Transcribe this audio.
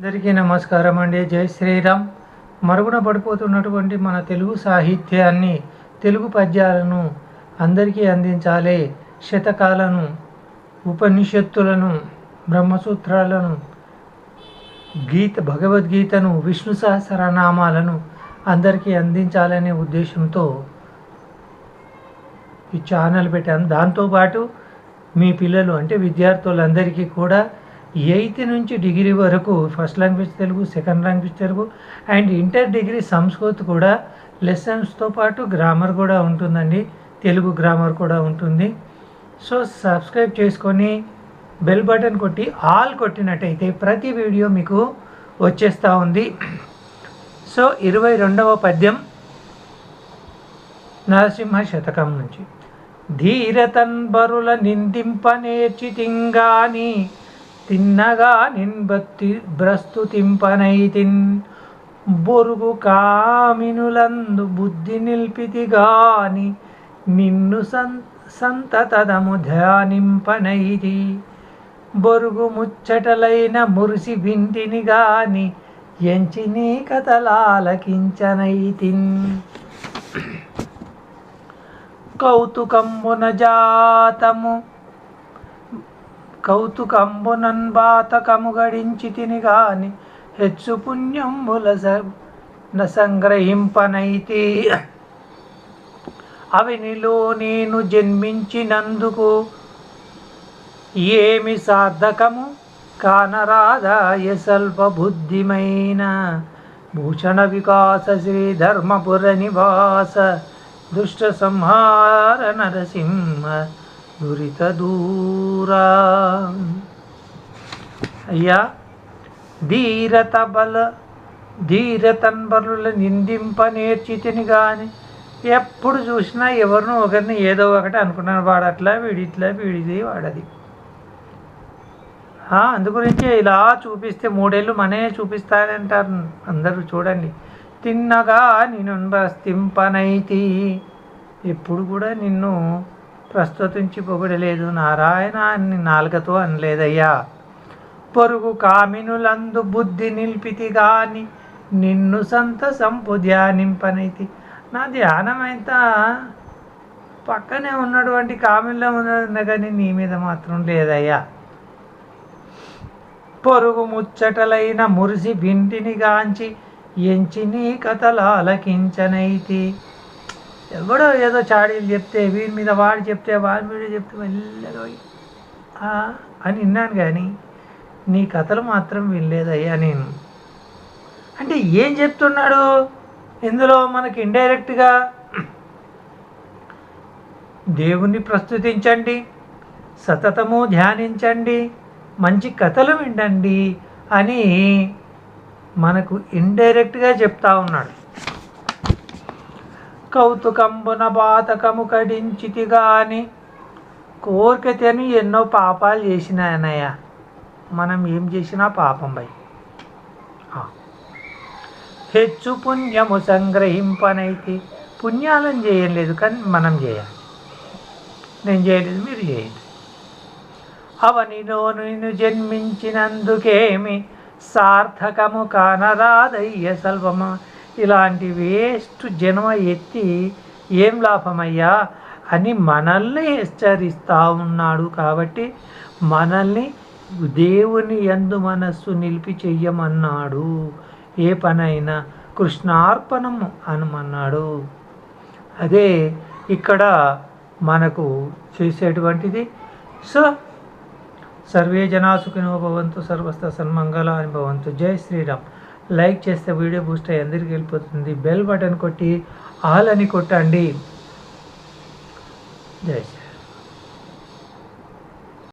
అందరికీ నమస్కారం అండి. జై శ్రీరామ్. మరుగున పడిపోతున్నటువంటి మన తెలుగు సాహిత్యాన్ని తెలుగు పద్యాలను అందరికీ అందించాలి. శతకాలను ఉపనిషత్తులను బ్రహ్మసూత్రాలను గీత భగవద్గీతను విష్ణు సహస్రనామాలను అందరికీ అందించాలనే ఉద్దేశంతో ఈ ఛానల్ పెట్టాను. దాంతోపాటు మీ పిల్లలు అంటే విద్యార్థులందరికీ కూడా ఎయిత్ నుంచి డిగ్రీ వరకు first language Telugu second language Telugu and inter degree Sanskrit కూడా. లెసన్స్తో పాటు గ్రామర్ కూడా ఉంటుందండి. తెలుగు గ్రామర్ కూడా ఉంటుంది. సో సబ్స్క్రైబ్ చేసుకొని బెల్ బటన్ కొట్టి ఆల్ కొట్టినట్టయితే ప్రతి వీడియో మీకు వచ్చేస్తూ ఉంది. సో ఇరవై రెండవ పద్యం నరసింహ శతకం నుంచి. ధీరతన్బరుల నిందింపనేర్చి తింగాని తిన్నగా నిన్బత్తి భ్రస్తుతింపనైతిన్ బొరుగు కామినులందు బుద్ధి నిల్పితి గాని నిన్ను సన్ సంతతదము ధ్యానింపనైది బొరుగు ముచ్చటలైన మురిసి వింటిని గాని ఎంచి నీ కథలాలకించనైతిన్. కౌతుకమ్మున జాతము కౌతుకంబునన్బాతకము గడించి తిని గాని హెచ్చు పుణ్యంబుల న సంగ్రహింపనైతి. అవినిలో నేను జన్మించినందుకు ఏమి సార్థకము? కానరాధాయ స్వల్పబుద్ధిమైన భూషణ వికాస శ్రీ ధర్మపుర నివాస దుష్ట సంహార నరసింహ దురిత దూరా అయ్యా ధీరత బల ధీరతన్బరుల నిందింప నేర్చితిని కానీ ఎప్పుడు చూసినా ఎవరినో ఒకరిని ఏదో ఒకటి అనుకున్నాను. వాడు అట్లా వీడిట్లా వీడిది వాడది. అందుగురించి ఇలా చూపిస్తే మూడేళ్ళు మనే చూపిస్తానంటారు అందరూ చూడండి. తిన్నగా నేను ప్రస్తింపనైతి ఎప్పుడు కూడా నిన్ను ప్రస్తుతించి పొగడలేదు నారాయణ అని నాలుకతో అనలేదయ్యా. పొరుగు కామినులందు బుద్ధి నిలిపితి గాని నిన్ను సంత సంపు ధ్యానింపనైతి నా ధ్యానం అయితే పక్కనే ఉన్నటువంటి కామిల్లో ఉన్నది కానీ నీ మీద మాత్రం లేదయ్యా. పొరుగు ముచ్చటలైన మురిసి వింటిని గాంచి ఎంచి నీ కథలు ఆలకించనైతి ఎవడో ఏదో చాడీలు చెప్తే వీడి మీద వాడు చెప్తే వాడి మీద చెప్తే మెల్లగా అని విన్నాను కానీ నీ కథలు మాత్రం వినలేదయ్యా నేను. అంటే ఏం చెప్తున్నాడు? ఇందులో మనకి ఇండైరెక్ట్గా దేవుణ్ణి ప్రస్తుతించండి సతతము ధ్యానించండి మంచి కథలు వినండి అని మనకు ఇండైరెక్ట్గా చెప్తా ఉన్నాడు. కౌతుకంబున బాతకము కడించితి గాని కోరిక తిని ఎన్నో పాపాలు చేసినాయనయ్య మనం ఏం చేసినా పాపం భయ్. హెచ్చు పుణ్యము సంగ్రహింపనైతే. పుణ్యాలను చేయలేదు కానీ మనం చేయాలి. నేను చేయలేదు మీరు చేయండి అవనిలో నేను జన్మించినందుకేమి సార్థకము కానరాదయ్య స్వల్పమ ఇలాంటి వేస్ట్ జన్మ ఎత్తి ఏం లాభమయ్యా అని మనల్ని హెచ్చరిస్తూ ఉన్నాడు కాబట్టి మనల్ని దేవుని ఎందు మనస్సు నిలిపి చెయ్యమన్నాడు. ఏ పనైనా కృష్ణార్పణము అనమన్నాడు. అదే ఇక్కడ మనకు చేసేటువంటిది. సో సర్వే జనా సుఖినో భవంతు సర్వస్థ సన్మంగళాని భవంతు. జై శ్రీరామ్. లైక్ చేస్తే వీడియో బూస్ట్ అయ్యి అందరికీ వెళ్ళిపోతుంది. బెల్ బటన్ కొట్టి ఆల్ అని కొట్టండి. జై శ్రీ